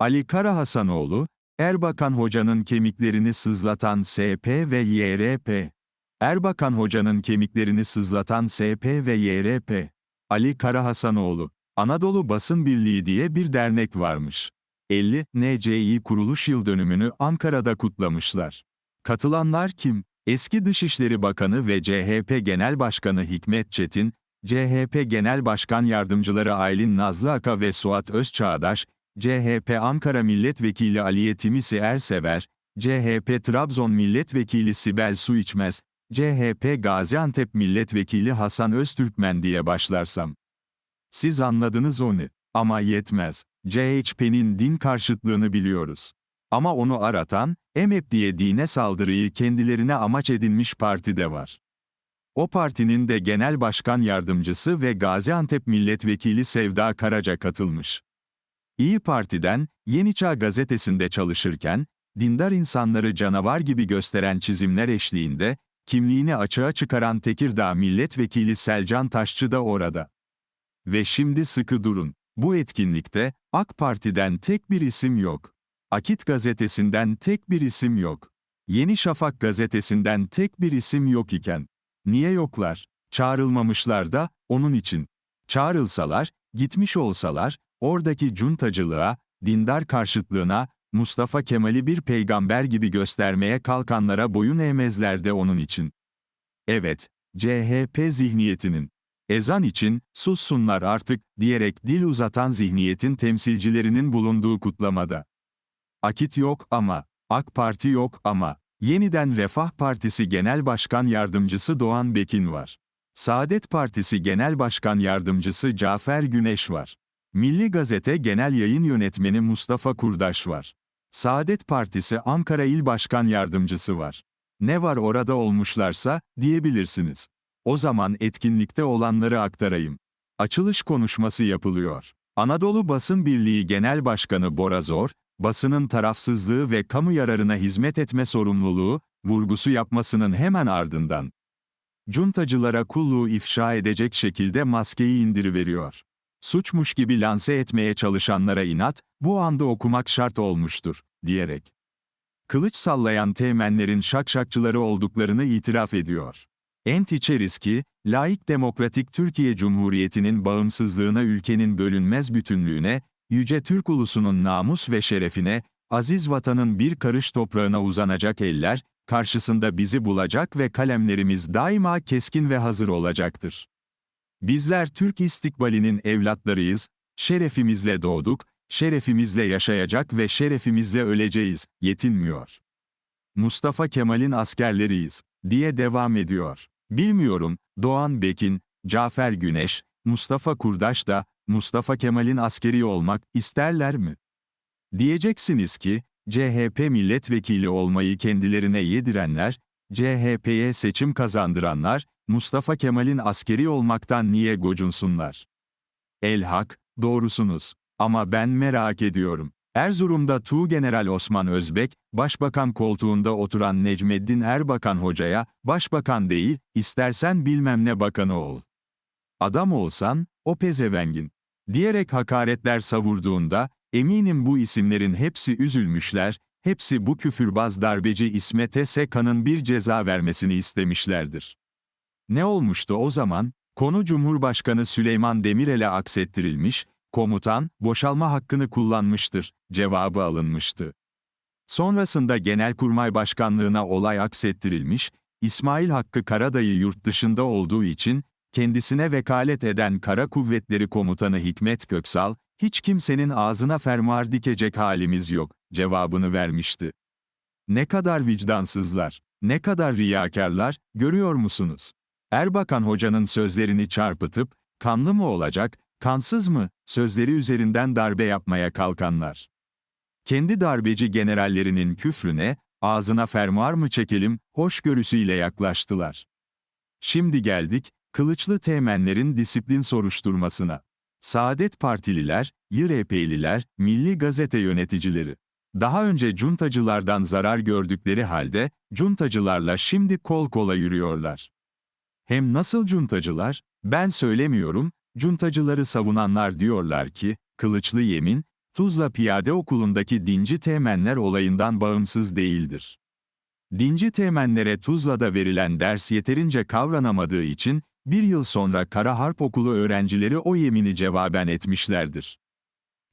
Ali Karahasanoğlu, Erbakan Hoca'nın kemiklerini sızlatan SP ve YRP. Erbakan Hoca'nın kemiklerini sızlatan SP ve YRP. Ali Karahasanoğlu, Anadolu Basın Birliği diye bir dernek varmış. 50 NCİ kuruluş yıl dönümünü Ankara'da kutlamışlar. Katılanlar kim? Eski Dışişleri Bakanı ve CHP Genel Başkanı Hikmet Çetin, CHP Genel Başkan Yardımcıları Aylin Nazlı Aka ve Suat Özçağdaş, CHP Ankara Milletvekili Aliye Timisi Ersever, CHP Trabzon Milletvekili Sibel Suiçmez, CHP Gaziantep Milletvekili Hasan Öztürkmen diye başlarsam. Siz anladınız onu. Ama yetmez. CHP'nin din karşıtlığını biliyoruz. Ama onu aratan, EMEP diye dine saldırıyı kendilerine amaç edinmiş parti de var. O partinin de genel başkan yardımcısı ve Gaziantep milletvekili Sevda Karaca katılmış. İyi Parti'den, Yeni Çağ gazetesinde çalışırken, dindar insanları canavar gibi gösteren çizimler eşliğinde, kimliğini açığa çıkaran Tekirdağ milletvekili Selcan Taşçı da orada. Ve şimdi sıkı durun. Bu etkinlikte, AK Parti'den tek bir isim yok. Akit gazetesinden tek bir isim yok. Yeni Şafak gazetesinden tek bir isim yok iken. Niye yoklar? Çağrılmamışlar da, onun için. Çağrılsalar, gitmiş olsalar, oradaki cuntacılığa, dindar karşıtlığına, Mustafa Kemal'i bir peygamber gibi göstermeye kalkanlara boyun eğmezler de onun için. Evet, CHP zihniyetinin, ezan için, sussunlar artık, diyerek dil uzatan zihniyetin temsilcilerinin bulunduğu kutlamada. Akit yok ama, AK Parti yok ama, yeniden Refah Partisi Genel Başkan Yardımcısı Doğan Bekin var. Saadet Partisi Genel Başkan Yardımcısı Cafer Güneş var. Milli Gazete Genel Yayın Yönetmeni Mustafa Kurdaş var. Saadet Partisi Ankara İl Başkan Yardımcısı var. Ne var orada olmuşlarsa, diyebilirsiniz. O zaman etkinlikte olanları aktarayım. Açılış konuşması yapılıyor. Anadolu Basın Birliği Genel Başkanı Bora Zor, basının tarafsızlığı ve kamu yararına hizmet etme sorumluluğu, vurgusu yapmasının hemen ardından, cuntacılara kulluğu ifşa edecek şekilde maskeyi indiriveriyor. Suçmuş gibi lanse etmeye çalışanlara inat, bu anda okumak şart olmuştur, diyerek. Kılıç sallayan teğmenlerin şakşakçıları olduklarını itiraf ediyor. Ent içeriz ki, laik demokratik Türkiye Cumhuriyeti'nin bağımsızlığına ülkenin bölünmez bütünlüğüne, yüce Türk ulusunun namus ve şerefine, aziz vatanın bir karış toprağına uzanacak eller, karşısında bizi bulacak ve kalemlerimiz daima keskin ve hazır olacaktır. Bizler Türk istikbalinin evlatlarıyız, şerefimizle doğduk, şerefimizle yaşayacak ve şerefimizle öleceğiz, yetinmiyor. Mustafa Kemal'in askerleriyiz, diye devam ediyor. Bilmiyorum, Doğan Bekin, Cafer Güneş, Mustafa Kurdaş da, Mustafa Kemal'in askeri olmak isterler mi? Diyeceksiniz ki, CHP milletvekili olmayı kendilerine yedirenler, CHP'ye seçim kazandıranlar, Mustafa Kemal'in askeri olmaktan niye gocunsunlar? El hak, doğrusunuz. Ama ben merak ediyorum. Erzurum'da Tuğgeneral Osman Özbek, başbakan koltuğunda oturan Necmeddin Erbakan hocaya, başbakan değil, istersen bilmem ne bakanı ol. Adam olsan, o pezevengin. Diyerek hakaretler savurduğunda, eminim bu isimlerin hepsi üzülmüşler, hepsi bu küfürbaz darbeci İsmet Sekan'ın bir ceza vermesini istemişlerdir. Ne olmuştu o zaman? Konu Cumhurbaşkanı Süleyman Demirel'e aksettirilmiş, komutan, boşalma hakkını kullanmıştır, cevabı alınmıştı. Sonrasında Genelkurmay Başkanlığına olay aksettirilmiş, İsmail Hakkı Karadayı yurt dışında olduğu için, kendisine vekalet eden Kara Kuvvetleri Komutanı Hikmet Köksal, hiç kimsenin ağzına fermuar dikecek halimiz yok, cevabını vermişti. Ne kadar vicdansızlar, ne kadar riyakarlar, görüyor musunuz? Erbakan Hoca'nın sözlerini çarpıtıp, kanlı mı olacak, kansız mı, sözleri üzerinden darbe yapmaya kalkanlar. Kendi darbeci generallerinin küfrüne, ağzına fermuar mı çekelim, hoşgörüsüyle yaklaştılar. Şimdi geldik, kılıçlı teğmenlerin disiplin soruşturmasına. Saadet Partililer, YRP'liler, Milli Gazete yöneticileri. Daha önce cuntacılardan zarar gördükleri halde, cuntacılarla şimdi kol kola yürüyorlar. Hem nasıl cuntacılar? Ben söylemiyorum, cuntacıları savunanlar diyorlar ki, kılıçlı yemin, Tuzla Piyade Okulu'ndaki dinci teğmenler olayından bağımsız değildir. Dinci teğmenlere Tuzla'da verilen ders yeterince kavranamadığı için, bir yıl sonra Kara Harp Okulu öğrencileri o yemini cevaben etmişlerdir.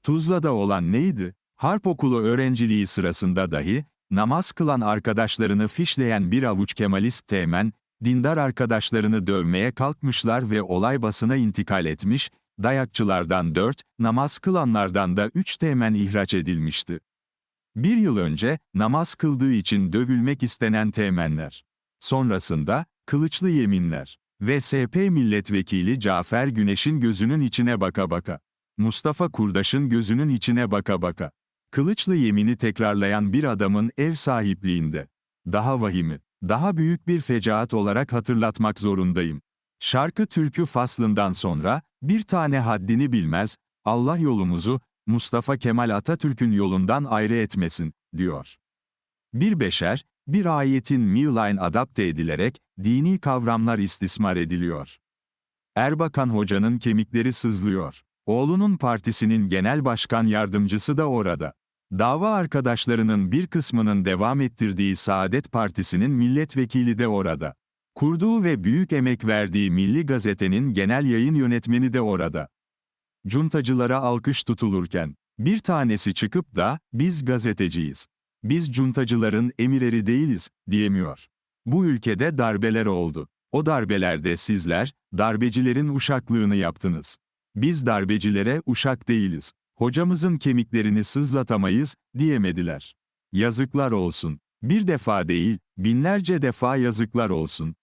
Tuzla'da olan neydi? Harp Okulu öğrenciliği sırasında dahi, namaz kılan arkadaşlarını fişleyen bir avuç Kemalist teğmen, dindar arkadaşlarını dövmeye kalkmışlar ve olay basına intikal etmiş, dayakçılardan dört, namaz kılanlardan da üç teğmen ihraç edilmişti. Bir yıl önce, namaz kıldığı için dövülmek istenen teğmenler. Sonrasında, kılıçlı yeminler ve SP milletvekili Cafer Güneş'in gözünün içine baka baka. Mustafa Kurdaş'ın gözünün içine baka baka. Kılıçlı yemini tekrarlayan bir adamın ev sahipliğinde. Daha vahimi, daha büyük bir fecaat olarak hatırlatmak zorundayım. Şarkı türkü faslından sonra, bir tane haddini bilmez, Allah yolumuzu, Mustafa Kemal Atatürk'ün yolundan ayrı etmesin, diyor. Bir beşer, bir ayetin miline adapte edilerek, dini kavramlar istismar ediliyor. Erbakan Hoca'nın kemikleri sızlıyor. Oğlunun partisinin genel başkan yardımcısı da orada. Dava arkadaşlarının bir kısmının devam ettirdiği Saadet Partisi'nin milletvekili de orada. Kurduğu ve büyük emek verdiği Milli Gazete'nin genel yayın yönetmeni de orada. Cuntacılara alkış tutulurken, bir tanesi çıkıp da, biz gazeteciyiz. Biz cuntacıların emirleri değiliz, diyemiyor. Bu ülkede darbeler oldu. O darbelerde sizler, darbecilerin uşaklığını yaptınız. Biz darbecilere uşak değiliz. Hocamızın kemiklerini sızlatamayız, diyemediler. Yazıklar olsun. Bir defa değil, binlerce defa yazıklar olsun.